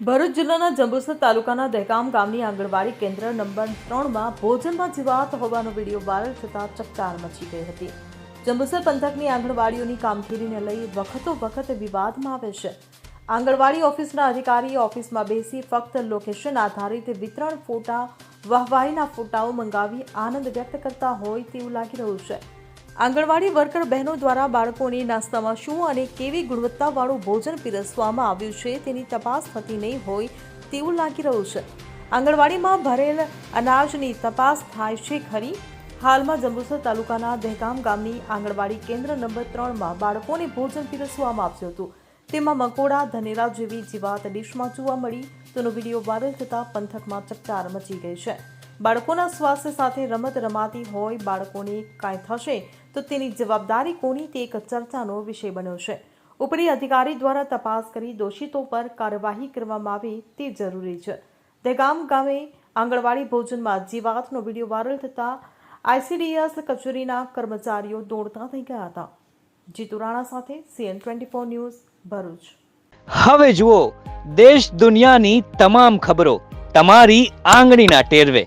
ભરૂચ જિલ્લાના જંબુસર તાલુકાના દહેગામ ગામની આંગણવાડી કેન્દ્ર નંબર ત્રણમાં ભોજનમાં જીવાત હોવાનો વીડિયો વાયરલ થતાં ચકચાર મચી ગઈ હતી. જંબુસર પંથકની આંગણવાડીઓની કામગીરીને લઈ વખતો વખત વિવાદમાં આવે છે. આંગણવાડી ઓફિસના અધિકારી ઓફિસમાં બેસી ફક્ત લોકેશન આધારિત વિતરણ ફોટા, વાહવાહીના ફોટાઓ મંગાવી આનંદ વ્યક્ત કરતા હોય તેવું લાગી રહ્યું છે. આંગણવાડી વર્કર બહેનો દ્વારા બાળકોને નાસ્તામાં શું અને કેવી ગુણવત્તાવાળું ભોજન પીરસવામાં આવ્યું છે તેની તપાસ થતી નહીં હોય તેવું લાગી રહ્યું છે. આંગણવાડીમાં ભરેલ અનાજની તપાસ થાય છે ખરી? હાલમાં જંબુસર તાલુકાના દહેગામ ગામની આંગણવાડી કેન્દ્ર નંબર ત્રણમાં બાળકોને ભોજન પીરસવામાં આવ્યું હતું. તેમાં મકોડા, ધનેરા જેવી જીવાત ડીશમાં જોવા મળી. તેનો વીડિયો વાયરલ થતાં પંથકમાં ચકચાર મચી ગઈ છે. બાળકોના સ્વાસ્થ્ય સાથે રમત રમાતી હોય, બાળકોને કાંઈ થશે, તો તેની જવાબદારી કોની તે એક ચર્ચાનો વિષય બન્યો છે. ઉપરી અધિકારી દ્વારા તપાસ કરી દોષિતો પર કાર્યવાહી કરવામાં આવે તે જરૂરી છે. દહેગામ ગામે આંગણવાડી ભોજનમાં જીવાતનો વીડિયો વાયરલ થતા આઈસીડીએસ કચેરીના કર્મચારીઓ દોડતા થઈ ગયા હતા. જીતુ રાણા સાથે CN twenty four news, Bharuch. હવે જુઓ, દેશ દુનિયાની તમામ ખબરો, તમારી આંગળીના ટેરવે.